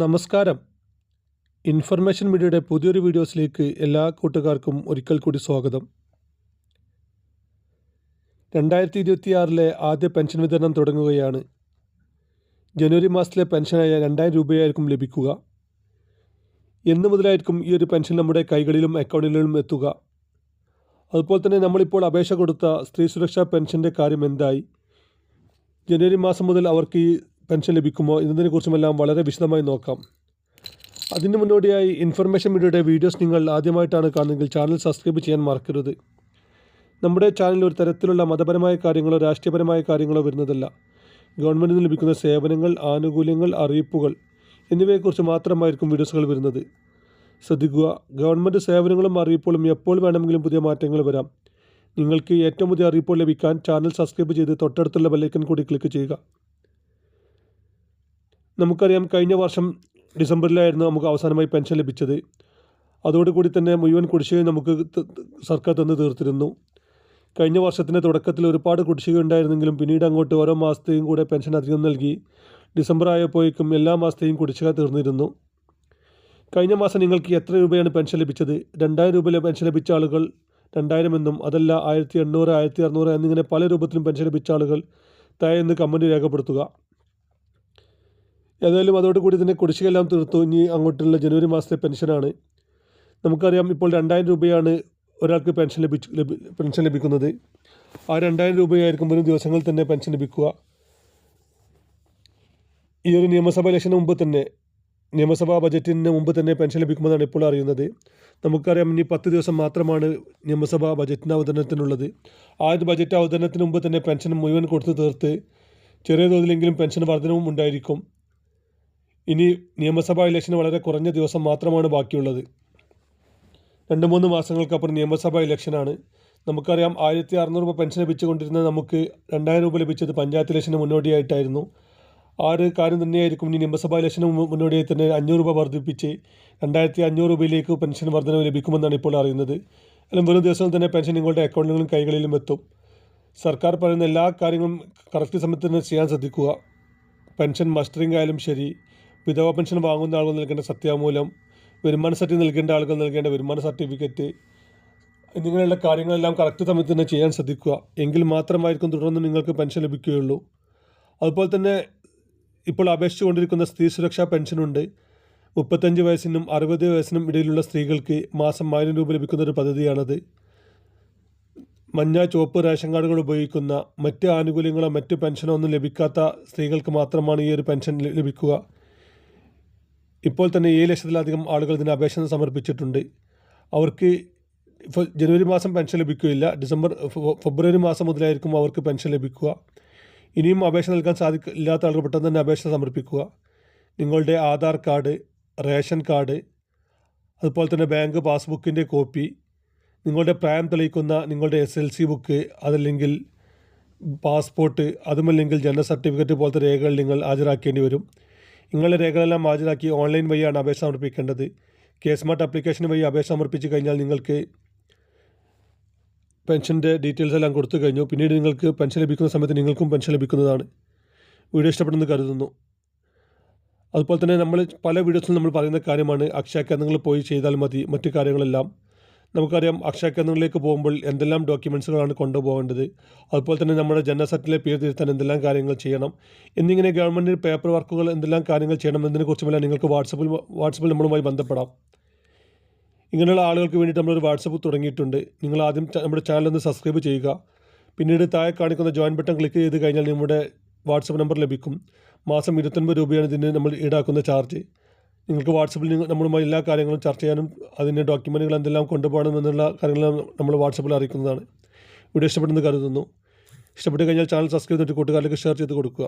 നമസ്കാരം. ഇൻഫർമേഷൻ മീഡിയയുടെ പുതിയൊരു വീഡിയോസിലേക്ക് എല്ലാ കൂട്ടുകാർക്കും ഒരിക്കൽ കൂടി സ്വാഗതം. രണ്ടായിരത്തി ഇരുപത്തിയാറിലെ ആദ്യ പെൻഷൻ വിതരണം തുടങ്ങുകയാണ്. ജനുവരി മാസത്തിലെ പെൻഷനായ രണ്ടായിരം രൂപയായിരിക്കും ലഭിക്കുക. എന്ന് മുതലായിരിക്കും ഈ ഒരു പെൻഷൻ നമ്മുടെ കൈകളിലും അക്കൗണ്ടിലും എത്തുക. അതുപോലെ തന്നെ നമ്മളിപ്പോൾ അപേക്ഷ കൊടുത്ത സ്ത്രീ സുരക്ഷാ പെൻഷന്റെ കാര്യം എന്തായി? ജനുവരി മാസം മുതൽ അവർക്ക് ഈ പെൻഷൻ ലഭിക്കുമോ എന്നതിനെക്കുറിച്ചുമെല്ലാം വളരെ വിശദമായി നോക്കാം. അതിന് മുന്നോടിയായി ഇൻഫർമേഷൻ മീഡിയയുടെ വീഡിയോസ് നിങ്ങൾ ആദ്യമായിട്ടാണ് കാണുന്നതെങ്കിൽ ചാനൽ സബ്സ്ക്രൈബ് ചെയ്യാൻ മറക്കരുത്. നമ്മുടെ ചാനലിൽ ഒരു തരത്തിലുള്ള മതപരമായ കാര്യങ്ങളോ രാഷ്ട്രീയപരമായ കാര്യങ്ങളോ വരുന്നതല്ല. ഗവൺമെന്റിൽ നിന്ന് ലഭിക്കുന്ന സേവനങ്ങൾ ആനുകൂല്യങ്ങൾ അറിയിപ്പുകൾ എന്നിവയെക്കുറിച്ച് മാത്രമായിരിക്കും വീഡിയോസുകൾ വരുന്നത്. ശ്രദ്ധിക്കുക ഗവൺമെന്റ് സേവനങ്ങളും അറിയിപ്പുകളും എപ്പോൾ വേണമെങ്കിലും പുതിയ മാറ്റങ്ങൾ വരാം. നിങ്ങൾക്ക് ഏറ്റവും പുതിയ അറിയിപ്പുകൾ ലഭിക്കാൻ ചാനൽ സബ്സ്ക്രൈബ് ചെയ്ത് തൊട്ടടുത്തുള്ള ബെല്ലൈക്കൻ കൂടി ക്ലിക്ക് ചെയ്യുക. നമുക്കറിയാം കഴിഞ്ഞ വർഷം ഡിസംബറിലായിരുന്നു നമുക്ക് അവസാനമായി പെൻഷൻ ലഭിച്ചത്. അതോടുകൂടി തന്നെ മുഴുവൻ കുടിശ്ശിക നമുക്ക് സർക്കാർ തന്നു തീർത്തിരുന്നു. കഴിഞ്ഞ വർഷത്തിന്റെ തുടക്കത്തിൽ ഒരുപാട് കുടിശ്ശിക ഉണ്ടായിരുന്നെങ്കിലും പിന്നീട് അങ്ങോട്ട് ഓരോ മാസത്തെയും കൂടെ പെൻഷൻ അധികം നൽകി ഡിസംബർ ആയപ്പോഴേക്കും എല്ലാ മാസത്തെയും കുടിശ്ശിക തീർന്നിരുന്നു. കഴിഞ്ഞ മാസം നിങ്ങൾക്ക് എത്ര രൂപയാണ് പെൻഷൻ ലഭിച്ചത്? രണ്ടായിരം രൂപ പെൻഷൻ ലഭിച്ച ആളുകൾ രണ്ടായിരം എന്നും അതല്ല ആയിരത്തി എണ്ണൂറ് ആയിരത്തി അറുന്നൂറ് എന്നിങ്ങനെ പല രൂപത്തിലും പെൻഷൻ ലഭിച്ച ആളുകൾ താഴെ നിന്ന് രേഖപ്പെടുത്തുക. ഏതായാലും അതോടുകൂടി തന്നെ കുടിശ്ശികയെല്ലാം തീർത്തു. ഇനി അങ്ങോട്ടുള്ള ജനുവരി മാസത്തെ പെൻഷനാണ്. നമുക്കറിയാം ഇപ്പോൾ രണ്ടായിരം രൂപയാണ് ഒരാൾക്ക് പെൻഷൻ ലഭിച്ചു ലഭി പെൻഷൻ ലഭിക്കുന്നത്. ആ രണ്ടായിരം രൂപയായിരിക്കും വരും ദിവസങ്ങളിൽ തന്നെ പെൻഷൻ ലഭിക്കുക. ഈ ഒരു നിയമസഭാ ഇലക്ഷന് മുമ്പ് തന്നെ നിയമസഭാ ബജറ്റിന് മുമ്പ് തന്നെ പെൻഷൻ ലഭിക്കുമെന്നാണ് ഇപ്പോൾ അറിയുന്നത്. നമുക്കറിയാം ഇനി പത്ത് ദിവസം മാത്രമാണ് നിയമസഭാ ബജറ്റിന്റെ അവതരണത്തിനുള്ളത്. ആ ഒരു ബജറ്റ് അവതരണത്തിന് മുമ്പ് തന്നെ പെൻഷൻ മുഴുവൻ കൊടുത്തു തീർത്ത് ചെറിയ തോതിലെങ്കിലും പെൻഷൻ വർധനവും ഉണ്ടായിരിക്കും. ഇനി നിയമസഭാ ഇലക്ഷന് വളരെ കുറഞ്ഞ ദിവസം മാത്രമാണ് ബാക്കിയുള്ളത്. രണ്ട് മൂന്ന് മാസങ്ങൾക്കപ്പുറം നിയമസഭാ ഇലക്ഷനാണ് നമുക്കറിയാം ആയിരത്തി അറുന്നൂറ് രൂപ പെൻഷൻ ലഭിച്ചുകൊണ്ടിരുന്ന നമുക്ക് രണ്ടായിരം രൂപ ലഭിച്ചത് പഞ്ചായത്ത് ഇലക്ഷന് മുന്നോടിയായിട്ടായിരുന്നു. ആ ഒരു കാര്യം തന്നെയായിരിക്കും ഇനി നിയമസഭാ ഇലക്ഷന് മുന്നോടിയായി തന്നെ അഞ്ഞൂറ് രൂപ വർദ്ധിപ്പിച്ച് രണ്ടായിരത്തി അഞ്ഞൂറ് രൂപയിലേക്ക് പെൻഷൻ വർധനവ് ലഭിക്കുമെന്നാണ് ഇപ്പോൾ അറിയുന്നത്. അല്ലെങ്കിൽ വരും ദിവസം തന്നെ പെൻഷൻ നിങ്ങളുടെ അക്കൗണ്ടുകളും കൈകളിലും എത്തും. സർക്കാർ പറയുന്ന എല്ലാ കാര്യങ്ങളും കറക്റ്റ് സമയത്ത് തന്നെ ചെയ്യാൻ ശ്രദ്ധിക്കുക. പെൻഷൻ മസ്റ്ററിംഗ് ആയാലും ശരി വിധവ പെൻഷൻ വാങ്ങുന്ന ആളുകൾ നൽകേണ്ട സത്യാമൂലം വരുമാന സർട്ടി നൽകേണ്ട ആളുകൾ നൽകേണ്ട വരുമാന സർട്ടിഫിക്കറ്റ് എന്നിങ്ങനെയുള്ള കാര്യങ്ങളെല്ലാം കറക്റ്റ് സമയത്ത് തന്നെ ചെയ്യാൻ ശ്രദ്ധിക്കുക. എങ്കിൽ മാത്രമായിരിക്കും തുടർന്ന് നിങ്ങൾക്ക് പെൻഷൻ ലഭിക്കുകയുള്ളൂ. അതുപോലെ തന്നെ ഇപ്പോൾ അപേക്ഷിച്ചുകൊണ്ടിരിക്കുന്ന സ്ത്രീ സുരക്ഷാ പെൻഷനുണ്ട്. മുപ്പത്തഞ്ച് വയസ്സിനും അറുപത് വയസ്സിനും ഇടയിലുള്ള സ്ത്രീകൾക്ക് മാസം ആയിരം രൂപ ലഭിക്കുന്ന ഒരു പദ്ധതിയാണത്. മഞ്ഞ ചുവപ്പ് റേഷൻ കാർഡുകൾ ഉപയോഗിക്കുന്ന മറ്റ് ആനുകൂല്യങ്ങളോ മറ്റ് പെൻഷനോ ഒന്നും ലഭിക്കാത്ത സ്ത്രീകൾക്ക് മാത്രമാണ് ഈ ഒരു പെൻഷൻ ലഭിക്കുക. ഇപ്പോൾ തന്നെ ഏഴ് ലക്ഷത്തിലധികം ആളുകൾ ഇതിന് അപേക്ഷ സമർപ്പിച്ചിട്ടുണ്ട്. അവർക്ക് ജനുവരി മാസം പെൻഷൻ ലഭിക്കുകയില്ല. ഡിസംബർ ഫെബ്രുവരി മാസം മുതലായിരിക്കും അവർക്ക് പെൻഷൻ ലഭിക്കുക. ഇനിയും അപേക്ഷ നൽകാൻ സാധിക്ക ഇല്ലാത്ത ആളുകൾ പെട്ടെന്ന് തന്നെ അപേക്ഷ സമർപ്പിക്കുക. നിങ്ങളുടെ ആധാർ കാർഡ് റേഷൻ കാർഡ് അതുപോലെ തന്നെ ബാങ്ക് പാസ്ബുക്കിന്റെ കോപ്പി നിങ്ങളുടെ പ്രായം തെളിയിക്കുന്ന നിങ്ങളുടെ എസ് എൽ സി ബുക്ക് അതല്ലെങ്കിൽ പാസ്പോർട്ട് അതുമല്ലെങ്കിൽ ജനന സർട്ടിഫിക്കറ്റ് പോലത്തെ രേഖകൾ നിങ്ങൾ ഹാജരാക്കേണ്ടി വരും. നിങ്ങളുടെ രേഖകളെല്ലാം ഹാജരാക്കി ഓൺലൈൻ വഴിയാണ് അപേക്ഷ സമർപ്പിക്കേണ്ടത്. കെ സ്മാർട്ട് ആപ്ലിക്കേഷൻ വഴി അപേക്ഷ സമർപ്പിച്ച് കഴിഞ്ഞാൽ നിങ്ങൾക്ക് പെൻഷന്റെ ഡീറ്റെയിൽസ് എല്ലാം കൊടുത്തു കഴിഞ്ഞു. പിന്നീട് നിങ്ങൾക്ക് പെൻഷൻ ലഭിക്കുന്ന സമയത്ത് നിങ്ങൾക്കും പെൻഷൻ ലഭിക്കുന്നതാണ്. വീഡിയോ ഇഷ്ടപ്പെടുന്നു കരുതുന്നു. അതുപോലെ തന്നെ നമ്മൾ പല വീഡിയോസിലും നമ്മൾ പറയുന്ന കാര്യമാണ് അക്ഷയ കേന്ദ്രങ്ങളിൽ പോയി ചെയ്താൽ മതി. മറ്റു കാര്യങ്ങളെല്ലാം നമുക്കറിയാം അക്ഷയ കേന്ദ്രങ്ങളിലേക്ക് പോകുമ്പോൾ എന്തെല്ലാം ഡോക്യുമെൻസുകളാണ് കൊണ്ടുപോകേണ്ടത്. അതുപോലെ തന്നെ നമ്മുടെ ജനന സർട്ടിലെ പേര് തിരുത്താൻ എന്തെല്ലാം കാര്യങ്ങൾ ചെയ്യണം. എന്നിങ്ങനെ ഗവൺമെന്റ് പേപ്പർ വർക്കുകൾ എന്തെല്ലാം കാര്യങ്ങൾ ചെയ്യണം എന്നതിനെക്കുറിച്ചുമെല്ലാം നിങ്ങൾക്ക് വാട്സപ്പിൽ വാട്സപ്പിൽ നമ്മളുമായി ബന്ധപ്പെടാം. ഇങ്ങനെയുള്ള ആളുകൾക്ക് വേണ്ടിയിട്ട് നമ്മളൊരു വാട്സപ്പ് തുടങ്ങിയിട്ടുണ്ട്. നിങ്ങൾ ആദ്യം നമ്മുടെ ചാനൽ ഒന്ന് സബ്സ്ക്രൈബ് ചെയ്യുക. പിന്നീട് താഴെ കാണിക്കുന്ന ജോയിൻ ബട്ടൺ ക്ലിക്ക് ചെയ്ത് കഴിഞ്ഞാൽ നമ്മുടെ വാട്സപ്പ് നമ്പർ ലഭിക്കും. മാസം ഇരുപത്തൊൻപത് രൂപയാണ് ഇതിന് നമ്മൾ ഈടാക്കുന്ന ചാർജ്. നിങ്ങൾക്ക് വാട്സപ്പിൽ നമ്മളുമായി എല്ലാ കാര്യങ്ങളും ചർച്ച ചെയ്യാനും അതിന്റെ ഡോക്യുമെന്റുകൾ എന്തെല്ലാം കൊണ്ടുപോകണം എന്നുള്ള കാര്യങ്ങൾ നമ്മൾ വാട്സപ്പിൽ അറിയിക്കുന്നതാണ്. വീഡിയോ ഇഷ്ടപ്പെടുന്നത് കരുതുന്നു. ഇഷ്ടപ്പെട്ട് കഴിഞ്ഞാൽ ചാനൽ സബ്സ്ക്രൈബ് ചെയ്തിട്ട് കൂട്ടുകാരിലേക്ക് ഷെയർ ചെയ്ത് കൊടുക്കുക.